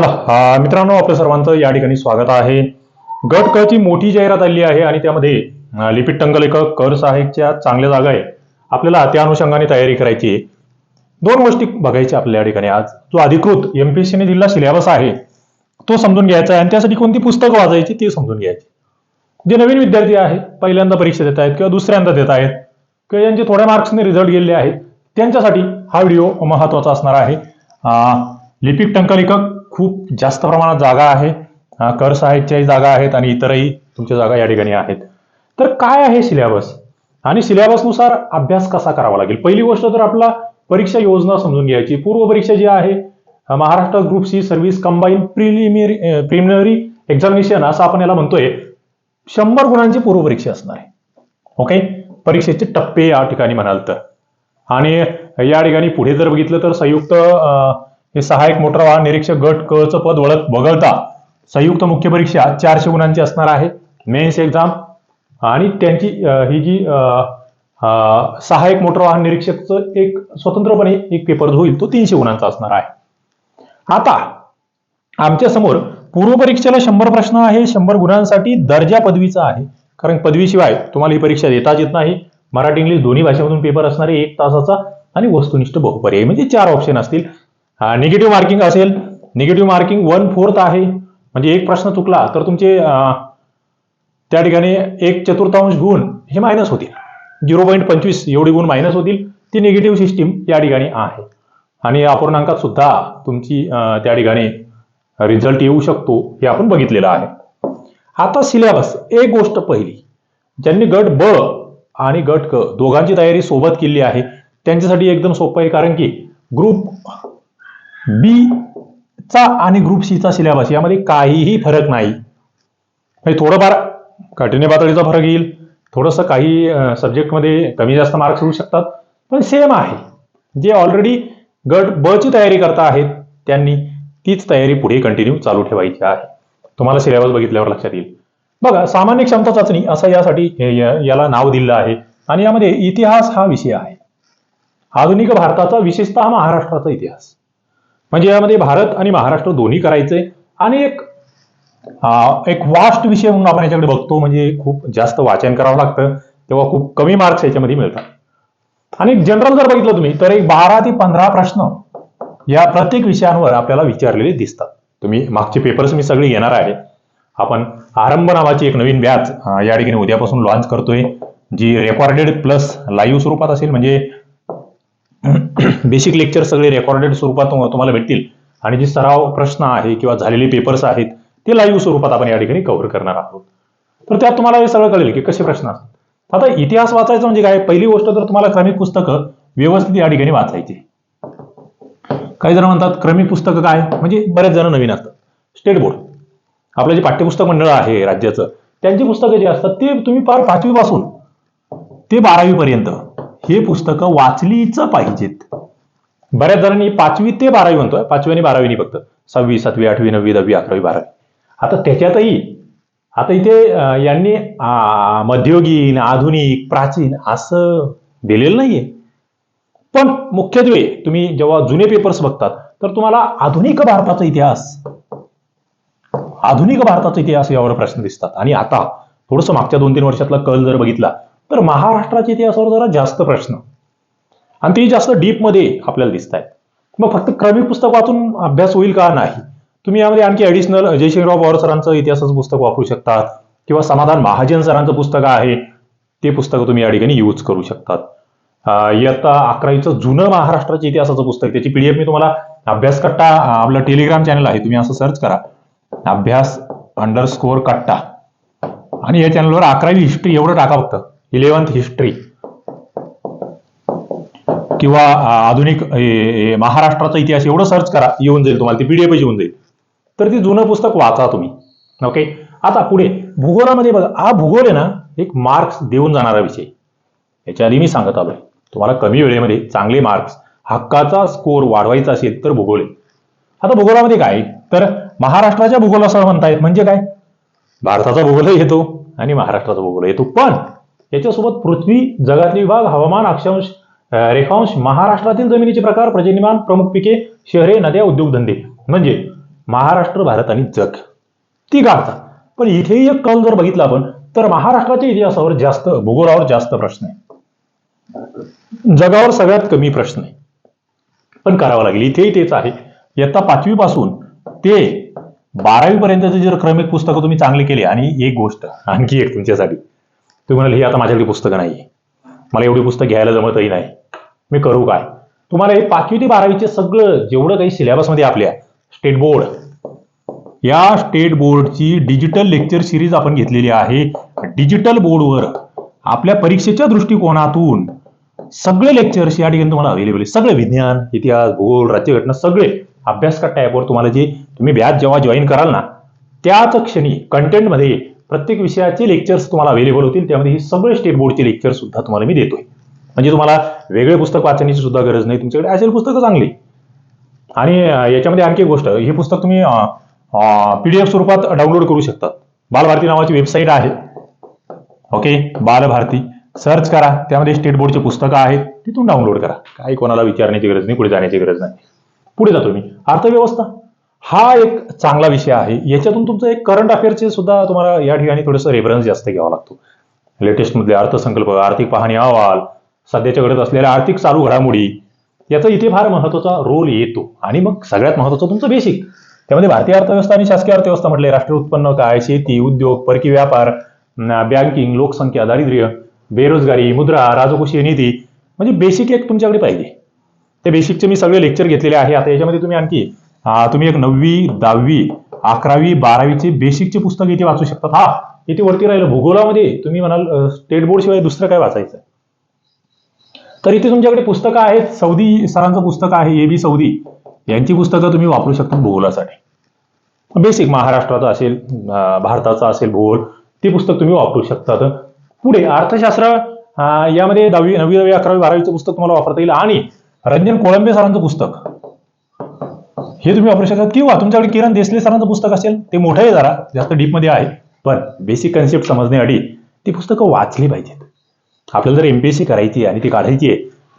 चला मित्रांनो आपल्या सर्वांचं या ठिकाणी स्वागत आहे. गट क ची मोठी जाहिरात आली आहे आणि त्यामध्ये अं, लिपिक टंकलेखक कर सहाय्यकच्या चांगल्या जागा आहे. आपल्याला त्या अनुषंगाने तयारी करायची आहे. दोन गोष्टी बघायच्या आपल्या या ठिकाणी आज. जो अधिकृत एमपीएससीने दिलेला सिलेबस आहे तो समजून घ्यायचा आहे आणि त्यासाठी कोणती पुस्तकं वाचायची ते समजून घ्यायची. जे नवीन विद्यार्थी आहेत पहिल्यांदा परीक्षा देत आहेत किंवा दुसऱ्यांदा देत आहेत किंवा ज्यांचे थोड्या मार्क्सने रिझल्ट गेलेले आहेत त्यांच्यासाठी हा व्हिडिओ महत्त्वाचा असणार आहे. लिपिक टंकलेखक खूप जास्त प्रमाणात जागा आहे. कर साहित्याही जागा आहेत आणि इतरही तुमच्या जागा या ठिकाणी आहेत. तर काय आहे सिलेबस आणि सिलेबसनुसार अभ्यास कसा करावा लागेल? पहिली गोष्ट तर आपला परीक्षा योजना समजून घ्यायची. पूर्व परीक्षा जी आहे Maharashtra group C service combine preliminary preliminary examination असं आपण याला म्हणतोय. शंभर गुणांची पूर्व परीक्षा असणार आहे. ओके? परीक्षेचे टप्पे या ठिकाणी म्हणाल तर. आणि या ठिकाणी पुढे जर बघितलं तर संयुक्त हे सहाय्यक मोटर वाहन निरीक्षक गट क च पद वळत वगळता संयुक्त मुख्य परीक्षा चारशे गुणांची असणार आहे. मेन्स एक्झाम आणि त्यांची ही जी अं, सहाय्यक मोटर वाहन निरीक्षकचं एक स्वतंत्रपणे एक पेपर जो होईल तो तीनशे गुणांचा असणार आहे. आता आमच्यासमोर पूर्व परीक्षेला शंभर प्रश्न आहे शंभर गुणांसाठी दर्जा पदवीचा आहे. कारण पदवीशिवाय तुम्हाला ही परीक्षा देताच येत नाही. मराठी इंग्लिश दोन्ही भाषेमधून पेपर असणारे एक तासाचा आणि वस्तुनिष्ठ बहुपर्यायी. म्हणजे चार ऑप्शन असतील. निगेटिव्ह मार्किंग असेल. निगेटिव्ह मार्किंग वन फोर्थ आहे. म्हणजे एक प्रश्न चुकला तर तुमचे त्या ठिकाणी एक चतुर्थांश गुण हे मायनस होतील. झिरो पॉईंट पंचवीस एवढे गुण मायनस होतील. ती निगेटिव्ह सिस्टीम या ठिकाणी आहे. आणि अपूर्णांकात सुद्धा तुमची त्या ठिकाणी रिझल्ट येऊ शकतो हे आपण बघितलेलं आहे. आता सिलेबस एक गोष्ट पहिली. ज्यांनी गट ब आणि गट क दोघांची तयारी सोबत केली आहे त्यांच्यासाठी एकदम सोपं आहे कारण की ग्रुप बी चा आणि ग्रुप सी चा सिलेबस यामध्ये काहीही फरक नाही. म्हणजे थोडंफार कठीण पातळीचा फरक येईल. थोडंसं काही सब्जेक्टमध्ये कमी जास्त मार्क्स होऊ शकतात. पण सेम आहे. जे ऑलरेडी गट ब ची तयारी करता आहेत त्यांनी तीच तयारी पुढे कंटिन्यू चालू ठेवायची आहे. तुम्हाला सिलेबस बघितल्यावर लक्षात येईल. बघा सामान्य क्षमता चाचणी असं यासाठी याला नाव दिलेलं आहे. आणि यामध्ये इतिहास हा विषय आहे. आधुनिक भारताचा विशेषतः महाराष्ट्राचा इतिहास. म्हणजे यामध्ये भारत आणि महाराष्ट्र दोन्ही करायचे. आणि एक आ, एक वास्ट विषय म्हणून आपण याच्याकडे बघतो म्हणजे खूप जास्त वाचन करावं लागतं तेव्हा खूप कमी मार्क्स याच्यामध्ये मिळतात. आणि जनरल जर बघितलं तुम्ही तर एक बारा ते पंधरा प्रश्न या प्रत्येक विषयांवर आपल्याला विचारलेले दिसतात. तुम्ही मागचे पेपर्स मी सगळे घेणार आहे. आपण आरंभ नावाची एक नवीन बॅच या ठिकाणी उद्यापासून लॉन्च करतोय जी रेकॉर्डेड प्लस लाईव्ह स्वरूपात असेल म्हणजे बेसिक लेक्चर सगळे रेकॉर्डेड स्वरूपात तुम्हाला भेटतील. आणि जे सराव प्रश्न आहे किंवा झालेले पेपर्स आहेत ते लाईव्ह स्वरूपात आपण या ठिकाणी कव्हर करणार आहोत. तर त्यात तुम्हाला हे सगळं कळेल की कसे प्रश्न असतात. आता इतिहास वाचायचा म्हणजे काय? पहिली गोष्ट तर तुम्हाला क्रमिक पुस्तकं व्यवस्थित या ठिकाणी वाचायची. काही जण म्हणतात क्रमिक पुस्तकं काय? म्हणजे बरेच जण नवीन असतात. स्टेट बोर्ड आपलं जे पाठ्यपुस्तक मंडळ आहे राज्याचं त्यांची पुस्तकं जी असतात ते तुम्ही पार पाचवीपासून ते बारावी पर्यंत हे पुस्तकं वाचलीच पाहिजेत. बऱ्याच जणांनी पाचवी ते बारावी म्हणतोय. पाचवी आणि बारावी नाही फक्त. सहावी सातवी आठवी नववी दहावी अकरावी बारावी. आता त्याच्यातही आता इथे यांनी मध्ययुगीन आधुनिक प्राचीन असं दिलेलं नाहीये. पण मुख्यत्वे तुम्ही जेव्हा जुने पेपर्स बघतात तर तुम्हाला आधुनिक भारताचा इतिहास आधुनिक भारताचा इतिहास यावर प्रश्न दिसतात. आणि आता थोडंसं मागच्या दोन तीन वर्षातला कल जर बघितला तर महाराष्ट्राच्या इतिहासावर जरा जास्त प्रश्न. आणि ते जास्त डीपमध्ये आपल्याला दिसत आहेत मग फक्त क्रमिक पुस्तक वाचून अभ्यास होईल का? नाही. तुम्ही यामध्ये आणखी ॲडिशनल जयशिंगराव पवार सरांचं इतिहासाचं पुस्तक वापरू शकता किंवा समाधान महाजन सरांचं पुस्तक आहे ते पुस्तक तुम्ही या ठिकाणी यूज करू शकतात. इयत्ता अकरावीचं जुनं महाराष्ट्राच्या इतिहासाचं पुस्तक त्याची पीडीएफ मी तुम्हाला अभ्यास कट्टा आपलं टेलिग्राम चॅनल आहे तुम्ही असं सर्च करा. अभ्यास अंडर स्कोअर कट्टा. आणि या चॅनलवर अकरावी हिस्ट्री एवढं टाका फक्त. इलेवन्थ हिस्ट्री किंवा आधुनिक महाराष्ट्राचा इतिहास एवढं सर्च करा येऊन जाईल तुम्हाला ती पीडीएफ येऊन जाईल. तर ती जुनं पुस्तक वाचा तुम्ही. ओके आता पुढे भूगोलामध्ये बघा हा भूगोल आहे ना एक मार्क्स देऊन जाणारा विषय. याच्या आधी मी सांगत आलोय. तुम्हाला कमी वेळेमध्ये चांगले मार्क्स हक्काचा स्कोर वाढवायचा असेल तर भूगोल आहे. आता भूगोलामध्ये काय? तर महाराष्ट्राच्या भूगोल असं म्हणतायत म्हणजे काय? भारताचा भूगोलही येतो आणि महाराष्ट्राचा भूगोल येतो. पण याच्यासोबत पृथ्वी जगातील विभाग हवामान अक्षांश रेखांश महाराष्ट्रातील जमिनीचे प्रकार प्रजन्यमान प्रमुख पिके शहरे नद्या उद्योगधंदे. म्हणजे महाराष्ट्र भारत आणि जग. ती काढतात पण इथेही एक कल जर बघितला आपण तर महाराष्ट्राच्या इतिहासावर जास्त भूगोलावर जास्त प्रश्न आहे. जगावर सगळ्यात कमी प्रश्न आहे. पण करावं लागेल. इथेही तेच आहे. इयत्ता पाचवी पासून ते बारावी पर्यंतचे जर क्रमिक पुस्तकं तुम्ही चांगले केले आणि एक गोष्ट आणखी एक तुमच्यासाठी. तुम्ही म्हणाल ही आता माझ्याकडे पुस्तकं नाही मला एवढी पुस्तक घ्यायला जमतही नाही. मी करू काय? तुम्हाला हे पाचवी ते बारावीचे सगळं जेवढं काही सिलेबसमध्ये आपल्या स्टेट बोर्ड या स्टेट बोर्डची डिजिटल लेक्चर सिरीज आपण घेतलेली आहे. डिजिटल बोर्डवर आपल्या परीक्षेच्या दृष्टिकोनातून सगळे लेक्चर्स या ठिकाणी तुम्हाला अवेलेबल आहे सगळे विज्ञान इतिहास भूगोल राज्यघटना सगळे अभ्यासक्रम टॅबवर तुम्हाला जे तुम्ही बॅच जेव्हा जॉईन कराल ना त्याच क्षणी कंटेंटमध्ये प्रत्येक विषयाचे लेक्चर्स तुम्हाला अवेलेबल होतील. त्यामध्ये ही सगळे स्टेट बोर्डचे लेक्चर सुद्धा तुम्हाला मी देतोय. म्हणजे तुम्हाला वेगळे पुस्तक वाचण्याची सुद्धा गरज नाही. तुमच्याकडे असेल पुस्तकं चांगली. आणि याच्यामध्ये आणखी एक गोष्ट हे पुस्तक तुम्ही पीडीएफ स्वरूपात डाउनलोड करू शकता. बालभारती नावाची वेबसाईट आहे. ओके बालभारती. सर्च करा. त्यामध्ये स्टेट बोर्डचे पुस्तकं आहेत. तिथून डाउनलोड करा. काही कोणाला विचारण्याची गरज नाही पुढे जाण्याची गरज नाही. पुढे जातो मी अर्थव्यवस्था. हा एक चांगला विषय आहे. याच्यातून तुमचं एक करंट अफेअरचे सुद्धा तुम्हाला या ठिकाणी थोडंसं रेफरन्स जास्त घ्यावा लागतो. लेटेस्टमधले अर्थसंकल्प आर्थिक पाहणी अहवाल सध्याच्या घडत असलेल्या आर्थिक चालू घडामोडी याचा इथे फार महत्त्वाचा रोल येतो. आणि मग सगळ्यात महत्वाचं तुमचं बेसिक त्यामध्ये भारतीय अर्थव्यवस्था आणि शासकीय अर्थव्यवस्था म्हटले राष्ट्रीय उत्पन्न काय शेती उद्योग परकी व्यापार बँकिंग लोकसंख्या दारिद्र्य बेरोजगारी मुद्रा राजकोषीय निधी म्हणजे बेसिक एक तुमच्याकडे पाहिजे. ते बेसिकचे मी सगळे लेक्चर घेतलेले आहे. आता याच्यामध्ये तुम्ही आणखी तुम्ही एक नववी दहावी अकरावी बारावीचे बेसिकचे पुस्तक इथे वाचू शकतात. हा इथे वरती राहिलं भूगोलामध्ये तुम्ही म्हणाल स्टेट बोर्ड शिवाय दुसरं काय वाचायचं? तर इथे तुमच्याकडे पुस्तकं आहेत सौदी सरांचं पुस्तक आहे ए बी सौदी. यांची पुस्तकं तुम्ही वापरू शकता भूगोलासाठी. बेसिक महाराष्ट्राचा असेल भारताचा असेल भूगोल ते पुस्तक तुम्ही वापरू शकतात. पुढे अर्थशास्त्र यामध्ये दहावी नववी दहावी अकरावी बारावीचं पुस्तक तुम्हाला वापरता येईल. आणि रंजन कोळंबे सरांचं पुस्तक. हे तुम्ही वापरू शकता. किंवा तुमच्याकडे किरण देसले सरांचं पुस्तक असेल ते मोठं आहे जरा जास्त डीपमध्ये आहे पण बेसिक कन्सेप्ट समजण्यासाठी ती पुस्तकं वाचली पाहिजेत. आपल्याला जर एमपीएससी करायची आहे आणि ती काढायची आहे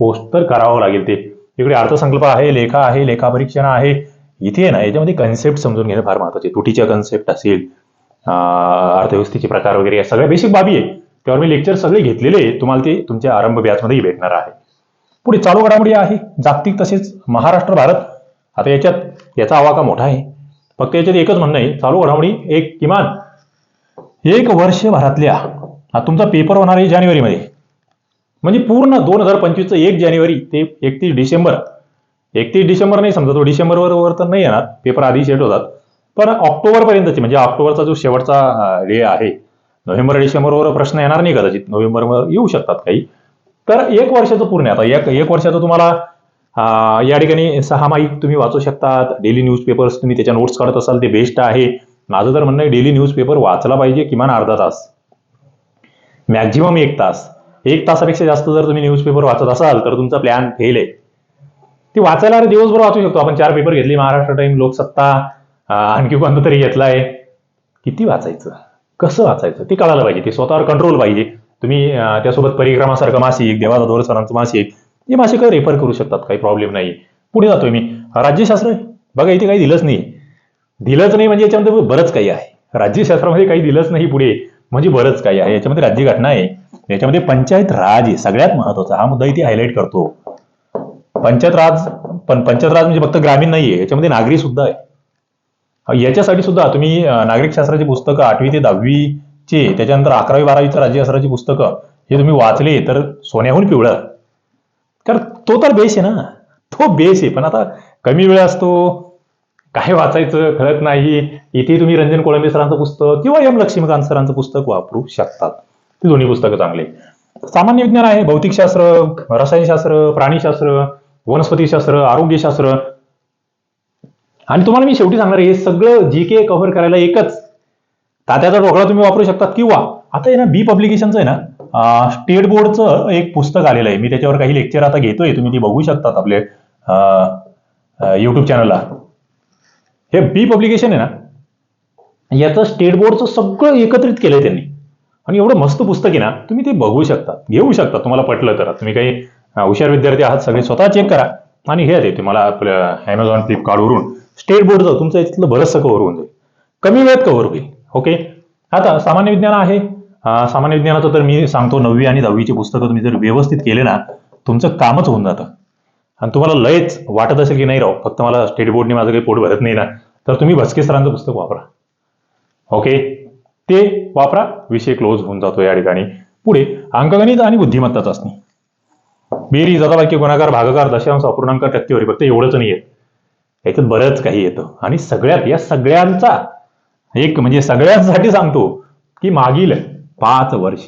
पोस्ट तर करावं लागेल ते. इकडे अर्थसंकल्प आहे लेखा आहे लेखा परीक्षण आहे. इथे आहे ना याच्यामध्ये कन्सेप्ट समजून घेणं फार महत्त्वाचे तुटीच्या कन्सेप्ट असेल अर्थव्यवस्थेचे प्रकार वगैरे या सगळ्या बेसिक बाबी आहे. त्यावर मी लेक्चर सगळे घेतलेले तुम्हाला ते तुमच्या आरंभ ब्याचमध्येही भेटणार आहे. पुढे चालू घडामोडी आहे. जागतिक तसेच महाराष्ट्र भारत आता याच्यात याचा आवाका मोठा आहे. फक्त याच्यात एकच म्हणणं आहे चालू घडामोडी एक किमान एक वर्षभरातल्या हा तुमचा पेपर होणार आहे जानेवारीमध्ये. म्हणजे पूर्ण दोन हजार पंचवीसचं एक जानेवारी ते एकतीस डिसेंबर. एकतीस डिसेंबर नाही समजा तो डिसेंबरवर वर तर नाही येणार पेपर आधी सेट होतात. पण ऑक्टोबरपर्यंतचे म्हणजे ऑक्टोबरचा जो शेवटचा डे आहे नोव्हेंबर डिसेंबरवर प्रश्न येणार नाही कदाचित. नोव्हेंबरवर येऊ शकतात काही. तर एक वर्षाचं पूर्ण आता एक एक वर्षाचं तुम्हाला या ठिकाणी सहा माईक तुम्ही वाचू शकतात. डेली न्यूजपेपर्स तुम्ही त्याच्या नोट्स काढत असाल ते बेस्ट आहे. माझं तर म्हणणं आहे डेली न्यूजपेपर वाचला पाहिजे किमान अर्धा तास. मॅक्झिमम एक तास. एक तासापेक्षा जास्त जर तुम्ही न्यूजपेपर वाचत असाल तर तुमचा प्लॅन फेल आहे. ती वाचायला दिवसभर वाचू शकतो. आपण चार पेपर घेतले महाराष्ट्र टाइम लोकसत्ता आणखी कोणतं तरी घेतलाय. किती वाचायचं? कसं वाचायचं? ते कळायला पाहिजे. ते स्वतःवर कंट्रोल पाहिजे. तुम्ही त्यासोबत परिक्रमासारखं मासिक देवाचा दोर सरांचं मासिक हे मासिक रेफर करू शकतात काही प्रॉब्लेम नाही. पुढे जातोय मी. राज्यशास्त्र बघा इथे काही दिलंच नाही. दिलंच नाही म्हणजे याच्यामध्ये बरंच काही आहे. राज्यशास्त्रामध्ये काही दिलंच नाही पुढे. म्हणजे बरंच काही आहे. याच्यामध्ये राज्यघटना आहे. याच्यामध्ये पंचायत राज आहे. सगळ्यात महत्त्वाचा. हा मुद्दा इथे हायलाईट करतो. पंचायत राज पण पंचायत राज म्हणजे फक्त ग्रामीण नाहीये. याच्यामध्ये नागरी सुद्धा आहे. याच्यासाठी सुद्धा तुम्ही नागरिक शास्त्राची पुस्तकं आठवी ते दहावीचे त्याच्यानंतर अकरावी बारावीचं राज्यशास्त्राची पुस्तकं हे तुम्ही वाचले तर सोन्याहून पिवळं. कारण तो तर बेस आहे ना. तो बेस आहे. पण आता कमी वेळ असतो काय वाचायचं कळत नाही. इथे तुम्ही रंजन कोळंबे सरांचं पुस्तक किंवा एम लक्ष्मीकांत सरांचं पुस्तक वापरू शकतात. ती दोन्ही पुस्तकं चांगली सामान्य विज्ञान आहे. भौतिकशास्त्र रसायनशास्त्र प्राणीशास्त्र वनस्पतीशास्त्र आरोग्यशास्त्र आणि तुम्हाला मी शेवटी सांगणार हे सगळं जी के कव्हर करायला एकच तात्याचा ढोकळा तुम्ही वापरू शकता किंवा आता आहे ना बी पब्लिकेशनचं आहे ना स्टेट बोर्डचं एक पुस्तक आलेलं आहे. मी त्याच्यावर काही लेक्चर आता घेतोय. तुम्ही ते बघू शकतात आपले युट्यूब चॅनलला हे बी पब्लिकेशन आहे ना? याचं स्टेट बोर्डचं सगळं एकत्रित केलंय त्यांनी. आणि एवढं मस्त पुस्तक आहे ना? तुम्ही ते बघू शकता घेऊ शकता. तुम्हाला पटलं तर. तुम्ही काही हुशार विद्यार्थी आहात सगळे स्वतः चेक करा. आणि हे देते मला आपल्या अमेझॉन फ्लिपकार्टवरून स्टेट बोर्डचं तुमचं इथलं बरंचसं कव्हर होऊन जाईल. कमी वेळात कव्हर होईल. ओके आता सामान्य विज्ञान आहे. सामान्य विज्ञानाचं तर मी सांगतो नववी आणि दहावीची पुस्तकं तुम्ही जर व्यवस्थित केले ना तुमचं कामच होऊन जातं. आणि तुम्हाला लयच वाटत असेल की नाही राव फक्त मला स्टेट बोर्डने माझं काही पोट भरत नाही ना तर तुम्ही भस्के सरांचं पुस्तक वापरा. ओके? ते वापरा विषय क्लोज होऊन जातो या ठिकाणी. पुढे अंकगणित आणि बुद्धिमत्ता चाचणी बेरीज जातावाक्य गुणाकार भागाकार दशांश अपूर्णांक टक्केवारी फक्त एवढंच नाही येत याच्यात बरंच काही येतं. आणि सगळ्यात या सगळ्यांचा एक म्हणजे सगळ्यांसाठी सांगतो की मागील पाच वर्ष.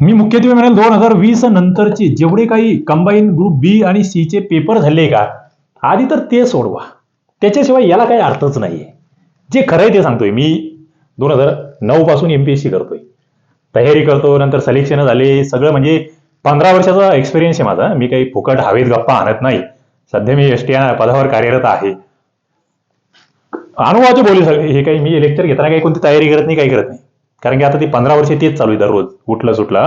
मी मुख्यत्वे म्हणेल दोन हजार वीस नंतरचे जेवढे काही कंबाईन ग्रुप बी आणि सी चे पेपर झाले का आधी तर ते सोडवा. त्याच्याशिवाय याला काही अर्थच नाहीये. जे खरं आहे ते सांगतोय मी. दोन हजार नऊ पासून एमपीएससी करतोय. तयारी करतो नंतर सिलेक्शन झाले सगळं म्हणजे पंधरा वर्षाचा एक्सपिरियन्स आहे माझा. मी काही फुकट हवेत गप्पा आणत नाही. सध्या मी एस टी पदावर कार्यरत आहे. अनुभवाचे बोलू सगळे हे काही मी लेक्चर घेताना काही कोणती तयारी करत नाही काही करत नाही. कारण की आता ती पंधरा वर्ष तेच चालू आहे दररोज उठलं सुटला.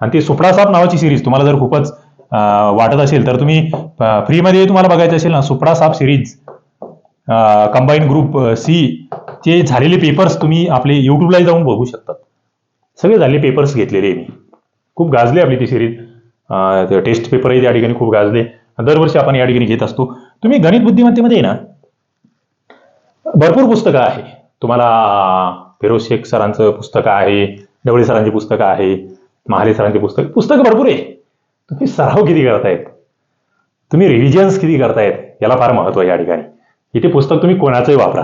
आणि ती सुपडासाप नावाची सिरीज तुम्हाला जर खूपच वाटत असेल तर तुम्ही फ्रीमध्ये तुम्हाला बघायचं असेल ना सुपडासाप सिरीज कंबाईन ग्रुप सी चे झालेले पेपर्स तुम्ही आपले युट्यूबला जाऊन बघू शकतात. सगळे झालेले पेपर्स घेतलेले मी. खूप गाजले आपली ती सिरीज टेस्ट पेपरही त्या ठिकाणी खूप गाजले. दरवर्षी आपण या ठिकाणी घेत असतो. तुम्ही गणित बुद्धिमत्तेमध्ये ना भरपूर पुस्तकं आहे. तुम्हाला फिरोज शेख सरांचं पुस्तकं आहे ढवळे सरांची पुस्तकं आहे महाले सरांची पुस्तक पुस्तकं भरपूर आहे. तुम्ही सराव किती करतायत? तुम्ही रिव्हिजन्स किती करतायत? याला फार महत्त्व आहे या ठिकाणी. इथे पुस्तक तुम्ही कोणाचंही वापरा.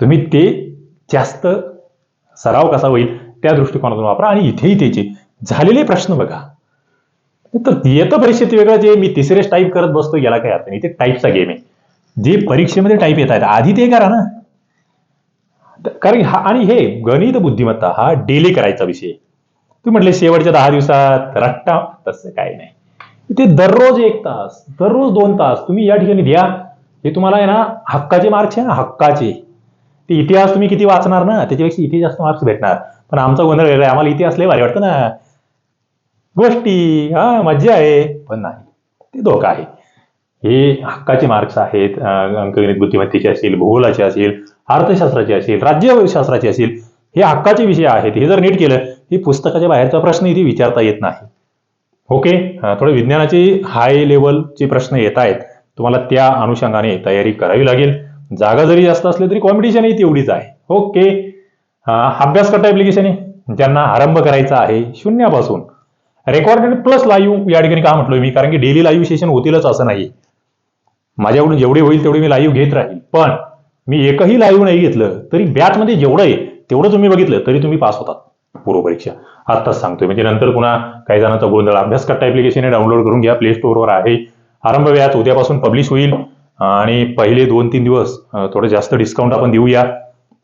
तुम्ही ते जास्त सराव कसा होईल त्या दृष्टिकोनातून वापरा आणि इथेही त्याचे झालेले प्रश्न बघा. तर येतं परीक्षेत वेगळं जे मी तिसरेच टाईप करत बसतो याला काही अर्थ नाही. इथे टाईपचा गेम आहे. जे परीक्षेमध्ये टाईप येत आहेत. आधी ते करा ना. कारण हा आणि हे गणित बुद्धिमत्ता हा डेली करायचा विषय. तू तुम्ही म्हटले शेवटच्या दहा दिवसात रट्टा तसं काय नाही. ते दररोज एक तास दररोज दोन तास तुम्ही या ठिकाणी द्या. हे तुम्हाला आहे ना हक्काचे मार्क्स आहे ना हक्काचे. ते इतिहास तुम्ही किती वाचणार ना त्याच्यापेक्षा इथे जास्त मार्क्स भेटणार. पण आमचा गोंधळ वेगळा आहे. आम्हाला इतिहास लय भारी वाटतं ना. गोष्टी हा मज्जा आहे. पण नाही. ते धोका आहे. हे हक्काचे मार्क्स आहेत अंकगणित बुद्धिमत्तेचे असेल भूगोलाचे असेल अर्थशास्त्राचे असेल राज्यशास्त्राचे असेल हे हक्काचे विषय आहेत. हे जर नीट केलं की पुस्तकाच्या बाहेरचा प्रश्न इथे विचारता येत नाही. ओके? थोडे विज्ञानाचे हाय लेवलचे प्रश्न येत आहेत. तुम्हाला त्या अनुषंगाने तयारी करावी लागेल. जागा जरी जास्त असली तरी कॉम्पिटिशनही तेवढीच आहे. ओके? अभ्यास करता ॲप्लिकेशन आहे ज्यांना आरंभ करायचा आहे शून्यापासून. रेकॉर्डेड प्लस लाईव्ह या ठिकाणी का म्हटलोय मी? कारण की डेली लाईव्ह सेशन होतीलच असं नाही माझ्याकडून जेवढे होईल तेवढे मी लाईव्ह घेत राहील पण मी एकही लाईव्ह नाही घेतलं तरी बॅचमध्ये जेवढं आहे तेवढं तुम्ही बघितलं तरी तुम्ही पास होतात. पूर्व परीक्षा आत्ताच सांगतोय. म्हणजे नंतर पुन्हा काही जणांचा गोंधळ. अभ्यास करता ऍप्लिकेशन डाउनलोड करून घ्या प्ले स्टोअरवर आहे. आरंभ व्याज उद्यापासून पब्लिश होईल. आणि पहिले दोन तीन दिवस थोडं जास्त डिस्काउंट आपण देऊया.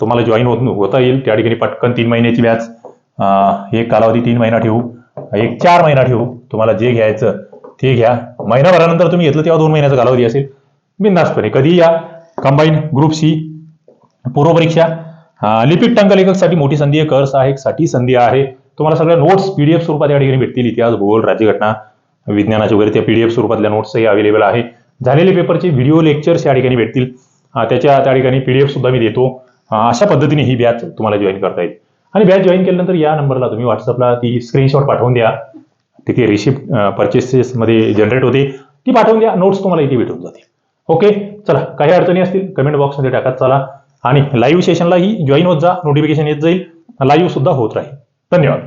तुम्हाला जॉईन होत होता येईल. त्या ठिकाणी पटकन तीन महिन्याची व्याज एक कालावधी तीन महिना ठेवू. एक चार महिना ठेवू. तुम्हाला जे घ्यायचं ते घ्या. महिनाभरानंतर तुम्ही घेतलं तेव्हा दोन महिन्याचा कालावधी असेल. बिंदास्तपणे कधी या कंबाईन ग्रुप सी पूर्व परीक्षा लिपिक टंकलेखकसाठी मोठी संधी आहे कर सहाय्यकसाठी संधी आहे. तुम्हाला सगळ्या नोट्स पीडीएफ स्वरूपात या ठिकाणी भेटतील. इतिहास भूगोल राज्यघटना विज्ञानाचे वगैरे त्या पीडीएफ स्वरूपातल्या नोट्सही अवेलेबल आहे. झालेले पेपरचे व्हिडिओ लेक्चर्स या ठिकाणी भेटतील. त्याच्या त्या ठिकाणी पीडीएफ सुद्धा मी देतो. अशा पद्धतीने ही बॅच तुम्हाला जॉईन करता येईल. आणि बॅच जॉईन केल्यानंतर या नंबरला तुम्ही व्हॉट्सअपला ती स्क्रीनशॉट पाठवून द्या. तिथे रिसिप्ट परचेसेसमध्ये जनरेट होते. ती पाठवून द्या. नोट्स तुम्हाला इथे भेटून जातील. ओके चला काही अडचणी असतील कमेंट बॉक्समध्ये टाकत चला. आणि लाईव्ह सेशनलाही जॉईन होत जा नोटिफिकेशन येत जाईल. लाईव्ह सुद्धा होत राहील. धन्यवाद.